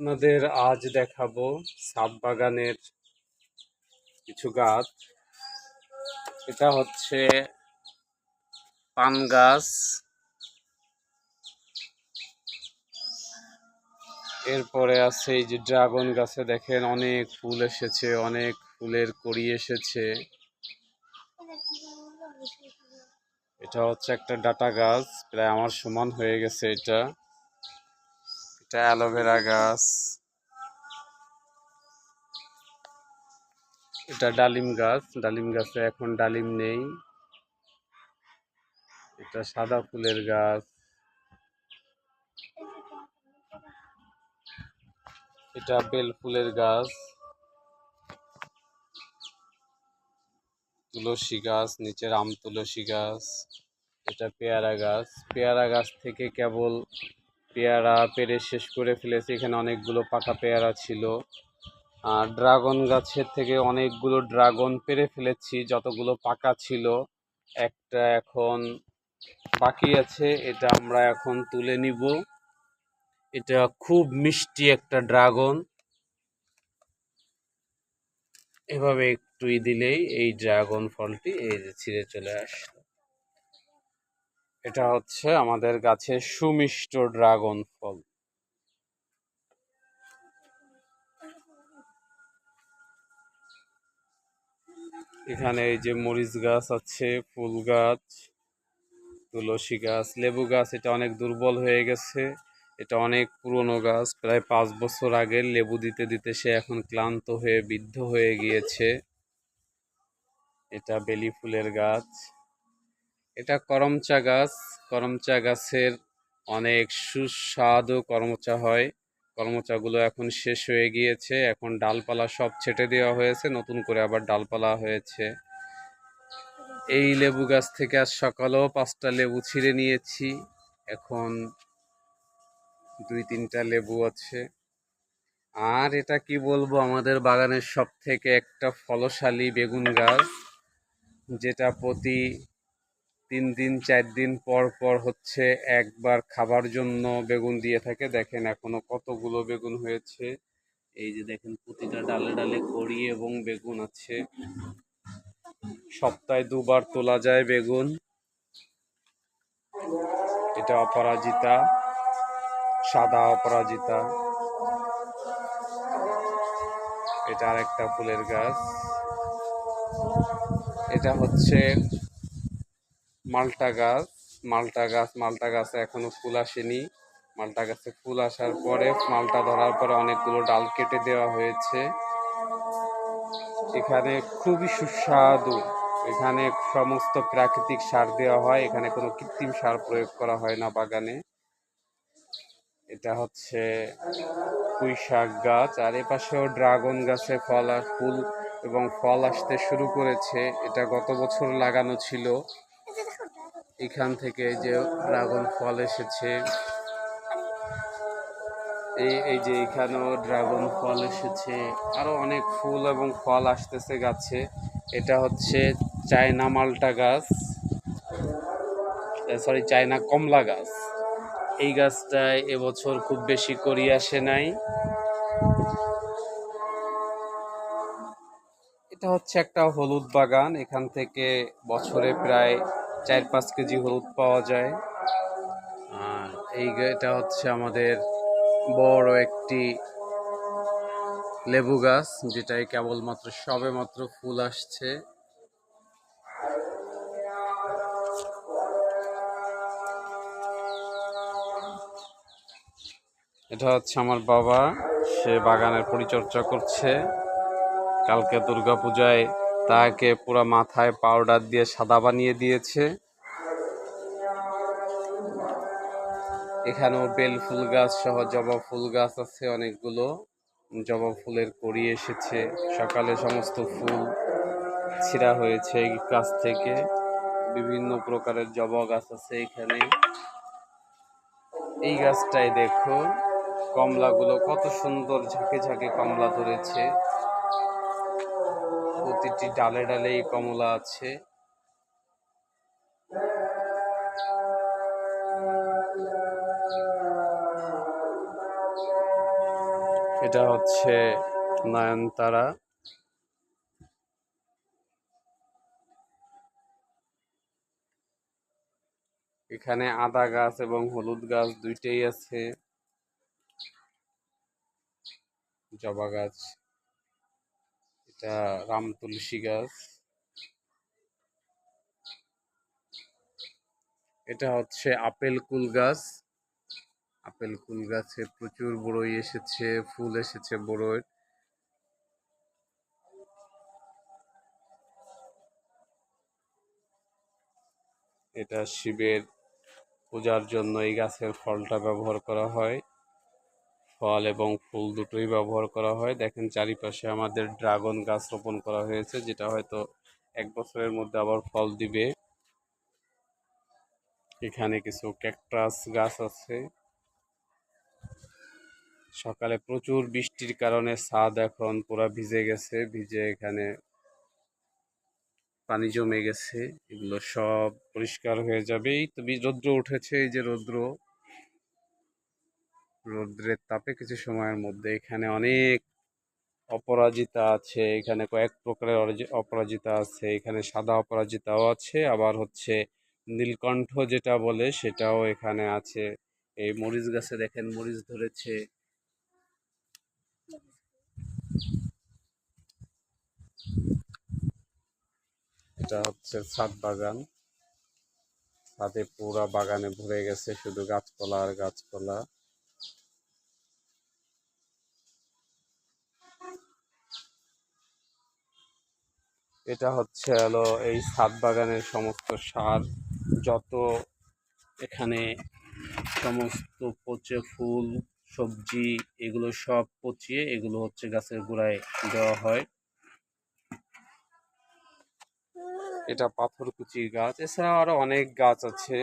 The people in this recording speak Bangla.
আপনাদের আজ দেখাবো সাব বাগানের কিছু গাছ। এটা হচ্ছে পান গাছ। এরপরে আছে এই যে ড্রাগন গাছে দেখেন অনেক ফুল এসেছে, অনেক ফুলের কড়ি এসেছে। এটা হচ্ছে একটা ডাটা গাছ, প্রায় আমার সমান হয়ে গেছে এটা। এটা অ্যালোভেরা গাছ। এটা ডালিম গাছ। ডালিম গাছে এখন ডালিম নেই। এটা সাদা ফুলের গাছ। এটা বেল ফুলের গাছ। তুলসী গাছ, নিচের আম তুলসী গাছ। এটা পেয়ারা গাছ। পেয়ারা গাছ থেকে কেবল পেয়ারা পেরে শেষ করে ফেলেছে। এখানে অনেকগুলো পাকা পেয়ারা ছিল। আর ড্রাগন গাছের থেকে অনেকগুলো ড্রাগন পেরে ফেলেছি, যতগুলো পাকা ছিল। একটা এখন বাকি আছে, এটা আমরা এখন তুলে নিব। এটা খুব মিষ্টি একটা ড্রাগন। এভাবে একটুই দিলেই এই ড্রাগন ফলটি এই যে ছিঁড়ে চলে আসলো। এটা হচ্ছে আমাদের গাছের সুমিষ্ট ড্রাগন ফল। এখানে এই যে মরিচ গাছ আছে, ফুল গাছ, তুলসী গাছ, লেবু গাছ, এটা অনেক দুর্বল হয়ে গেছে। এটা অনেক পুরনো গাছ, প্রায় পাঁচ বছর আগে লেবু দিতে দিতে সে এখন ক্লান্ত হয়ে, বৃদ্ধ হয়ে গিয়েছে। এটা বেলি ফুলের গাছ। এটা করমচা গাছ। করমচা গাছের অনেক সুস্বাদু করমচা হয়। করমচাগুলো এখন শেষ হয়ে গিয়েছে। এখন ডালপালা সব ছেটে দেওয়া হয়েছে। নতুন করে আবার ডালপালা হয়েছে। এই লেবু গাছ থেকে আজ সকালেও পাঁচটা লেবু ছিঁড়ে নিয়েছি। এখন দুই তিনটা লেবু আছে। আর এটা কি বলব? আমাদের বাগানের সব থেকে একটা ফলশালী বেগুন গাছ, যেটা প্রতি তিন দিন, চার দিন পর পর হচ্ছে একবার খাবার জন্য বেগুন দিয়ে থাকে। দেখেন এখনও কতগুলো বেগুন হয়েছে। এই যে দেখেন প্রতিটা ডালে ডালে কড়ি এবং বেগুন আছে। সপ্তাহে দুবার তোলা যায় বেগুন। এটা অপরাজিতা, সাদা অপরাজিতা। এটা আরেকটা ফুলের গাছ। এটা হচ্ছে মালটা গাছ মালটা গাছ, মালটা গাছে এখনও ফুল আসেনি। মালটা গাছে ফুল আসার পরে, মালটা ধরার পরে অনেকগুলো ডাল কেটে দেওয়া হয়েছে। এখানে খুবই সুস্বাদু। এখানে সমস্ত প্রাকৃতিক সার দেওয়া হয়। এখানে কোনো কৃত্রিম সার প্রয়োগ করা হয় না বাগানে। এটা হচ্ছে পুঁই শাক গাছ। আর এ পাশেও ড্রাগন গাছে ফল আর ফুল এবং ফল আসতে শুরু করেছে। এটা গত বছর লাগানো ছিল। এখান থেকে যে ড্রাগন ফল এসেছে। এই এই যে এখানেও ড্রাগন ফল এসেছে। আরও অনেক ফুল এবং ফল আসতেছে গাছে। এটা হচ্ছে চায়না মালটা গাছ। সরি চায়না কমলা গাছ। এই গাছটায় এবছর খুব বেশি করি আসে নাই। এটা হচ্ছে একটা হলুদ বাগান। এখান থেকে বছরে প্রায় চার পাঁচ কেজি হলুদ পাওয়া যায়। আর এই এটা হচ্ছে আমাদের বড় একটি লেবু গাছ, যেটাই কেবলমাত্র সবে মাত্র ফুল আসছে। এটা হচ্ছে আমার বাবা, সে বাগানের পরিচর্যা করছে। কালকে দুর্গাপূজায় তাকে পুরো মাথায় পাউডার দিয়ে সাদা বানিয়ে দিয়েছে। এখানেও বেল ফুল গাছ সহ জবা ফুল গাছ আছে অনেকগুলো। জবা ফুলের কড়ি এসেছে, সকালে সমস্ত ফুল ছিঁড়া হয়েছে এই গাছ থেকে। বিভিন্ন প্রকারের জবা গাছ আছে এখানে। এই গাছটাই দেখো কমলাগুলো কত সুন্দর ঝাঁকে ঝাঁকে কমলা ধরেছে। প্রতিটি ডালে ডালেই কমলা আছে। এটা হচ্ছে নয়নতারা। এখানে আদা গাছ এবং হলুদ গাছ দুইটাই আছে। জবা গাছ এটা রাম তুলসী গাছ। এটা হচ্ছে আপেল কুল গাছ। আপেল কুল গাছে প্রচুর বড়ই এসেছে, ফুল এসেছে বড়ই। এটা শিবের পূজার জন্য এই গাছের ফলটা ব্যবহার করা হয়। ফল এবং ফুল দুটোই ব্যবহার করা হয়। দেখেন চারিপাশে আমাদের ড্রাগন গাছ রোপণ করা হয়েছে, যেটা হয়তো এক বছরের মধ্যে আবার ফল দিবে। এখানে কিছু ক্যাকটাস গাছ আছে। সকালে প্রচুর বৃষ্টির কারণে ছাদ এখন পুরা ভিজে গেছে, ভিজে এখানে পানি জমে গেছে। এগুলো সব পরিষ্কার হয়ে যাবে। এই তো রৌদ্র উঠেছে, এই যে রৌদ্র। রৌদ্রের তাপে কিছু সময়ের মধ্যে এখানে অনেক অপরাজিতা আছে, এখানে কয়েক প্রকারের অপরাজিতা আছে, এখানে সাদা অপরাজিতাও আছে, আবার হচ্ছে নীলকণ্ঠ যেটা বলে সেটাও এখানে আছে। এই মরিচ গাছে দেখেন মরিচ ধরেছে। এটা হচ্ছে ছাদ বাগান। ছাদে পুরা বাগানে ভরে গেছে শুধু গাছপালা আর গাছপালা। এটা হচ্ছে হলো এই ছাদ বাগানের সমস্ত সার, যত এখানে সমস্ত পচে ফুল, সবজি, এগুলো সব পচিয়ে এগুলো হচ্ছে গাছের গোড়ায় দেওয়া হয়। এটা পাথরকুচি গাছ, এছাড়াও আরও অনেক গাছ আছে।